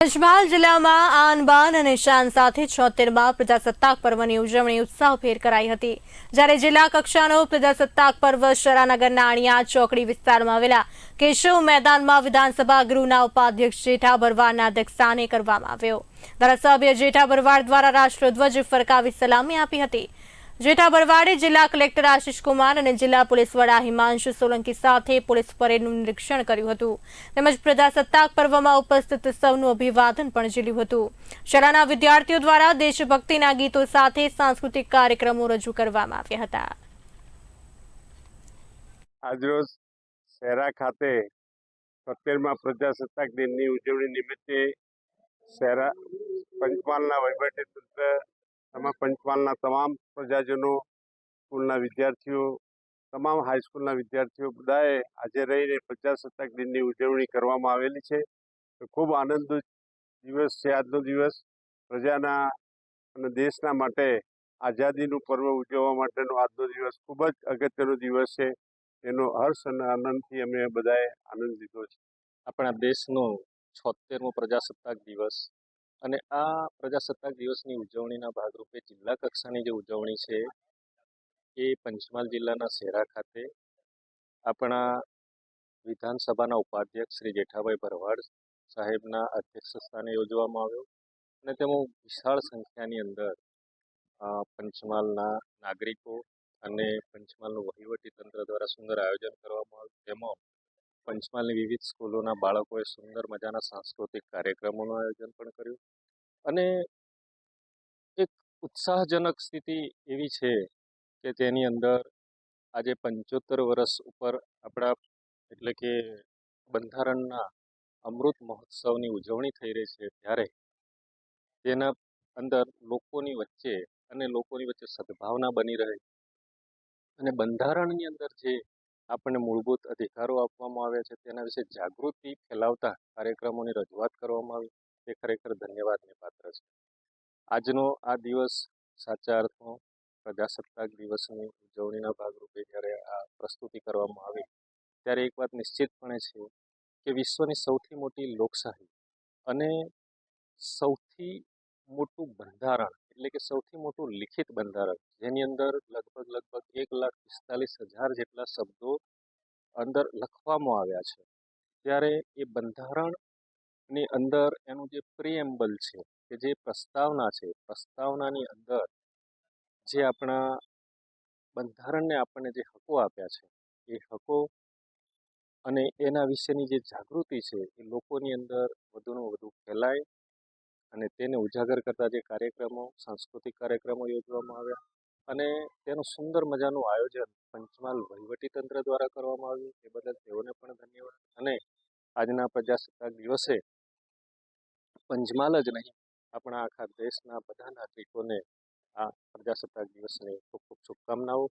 પંચમહાલ જિલ્લામાં આન અને શાન સાથે છોતેરમાં પ્રજાસત્તાક પર્વની ઉજવણી ઉત્સાહભેર કરાઈ હતી. જ્યારે જિલ્લા કક્ષાનો પ્રજાસત્તાક પર્વ શરાનગરના અણિયા ચોકડી વિસ્તારમાં આવેલા કેશવ મેદાનમાં વિધાનસભા ગૃહના ઉપાધ્યક્ષ જેઠા ભરવાડના અધ્યક્ષસ્થાને કરવામાં આવ્યો. ધારાસભ્ય જેઠા ભરવાડ દ્વારા રાષ્ટ્રધ્વજ ફરકાવી સલામી આપી હતી. જેઠા બરવાડે જિલ્લા કલેક્ટર આશિષ કુમાર અને જિલ્લા પોલીસ વડા હિમાંશુ સોલંકી સાથે પોલીસ પરેડનું નિરીક્ષણ કર્યું હતું. તેમજ પ્રજાસત્તાક પર્વમાં ઉપસ્થિત સૌનું અભિવાદન પણ ઝીલ્યું હતું. શાળાના વિદ્યાર્થીઓ દ્વારા દેશભક્તિના ગીતો સાથે સાંસ્કૃતિક કાર્યક્રમો રજૂ કરવામાં આવ્યા હતા. આજરોજ શહેરા ખાતે સત્તેરમાં પ્રજાસત્તાક દિનની ઉજવણી નિમિત્તે શહેરા પંચમહાલના વહીવટીતંત્ર તમામ પંચમહાલના તમામ પ્રજાજનો, સ્કૂલના વિદ્યાર્થીઓ, તમામ હાઈસ્કૂલના વિદ્યાર્થીઓ બધાએ આજે રહીને પ્રજાસત્તાક દિનની ઉજવણી કરવામાં આવેલી છે. ખૂબ આનંદ દિવસ છે, આજનો દિવસ. પ્રજાના અને દેશના માટે આઝાદીનું પર્વ ઉજવવા માટેનો આજનો દિવસ ખૂબ જ અગત્યનો દિવસ છે. એનો હર્ષ અને આનંદથી અમે બધાએ આનંદ લીધો છે. આપણા દેશનો છોતેરમો પ્રજાસત્તાક દિવસ. અને આ પ્રજાસત્તાક દિવસની ઉજવણીના ભાગરૂપે જિલ્લા કક્ષાની જે ઉજવણી છે, એ પંચમહાલ જિલ્લાના શેરા ખાતે આપણા વિધાનસભાના ઉપાધ્યક્ષ શ્રી જેઠાભાઈ ભરવાડ સાહેબના અધ્યક્ષ સ્થાને યોજવામાં આવ્યો અને તેમાં વિશાળ સંખ્યાની અંદર પંચમહાલના નાગરિકો અને પંચમહાલનું વહીવટી તંત્ર દ્વારા સુંદર આયોજન કરવામાં આવ્યું. તેમાં પંચમહાલની વિવિધ સ્કૂલોના બાળકોએ સુંદર મજાના સાંસ્કૃતિક કાર્યક્રમોનું આયોજન પણ કર્યું. અને એક ઉત્સાહજનક સ્થિતિ એવી છે કે તેની અંદર આજે પંચોતેર વર્ષ ઉપર આપણા એટલે કે બંધારણના અમૃત મહોત્સવની ઉજવણી થઈ રહી છે ત્યારે તેના અંદર લોકોની વચ્ચે અને લોકોની વચ્ચે સદભાવના બની રહે. અને બંધારણની અંદર જે આપણને મૂળભૂત અધિકારો આપવામાં આવ્યા છે, તેના વિશે જાગૃતિ ફેલાવતા કાર્યક્રમોની રજૂઆત કરવામાં આવી. તે ખરેખર ધન્યવાદને પાત્ર છે. આજનો આ દિવસ સાચા અર્થમાં પ્રજાસત્તાક દિવસની ઉજવણીના ભાગરૂપે જ્યારે આ પ્રસ્તુતિ કરવામાં આવી, ત્યારે એક વાત નિશ્ચિતપણે છે કે વિશ્વની સૌથી મોટી લોકશાહી અને સૌથી મોટું બંધારણ, એટલે કે સૌથી મોટું લિખિત બંધારણ, જેની અંદર લગભગ લગભગ એક લાખ પિસ્તાલીસ હજાર જેટલા શબ્દો અંદર લખવામાં આવ્યા છે. ત્યારે એ બંધારણની અંદર એનું જે પ્રિએમ્બલ છે, કે જે પ્રસ્તાવના છે, પ્રસ્તાવનાની અંદર જે આપણા બંધારણને આપણને જે હકો આપ્યા છે, એ હકો અને એના વિશેની જે જાગૃતિ છે, એ લોકોની અંદર વધુને વધુ ફેલાય અને તેને ઉજાગર કરતા જે કાર્યક્રમો સાંસ્કૃતિક કાર્યક્રમો યોજવામાં આવ્યા અને તેનું સુંદર મજાનું આયોજન પંચમહાલ વહીવટીતંત્ર દ્વારા કરવામાં આવ્યું. એ બદલ તેઓને પણ ધન્યવાદ. અને આજના પ્રજાસત્તાક દિવસે પંચમહાલ જ નહીં આપણા આખા દેશના બધા નાગરિકોને આ પ્રજાસત્તાક દિવસની ખૂબ ખૂબ શુભકામનાઓ.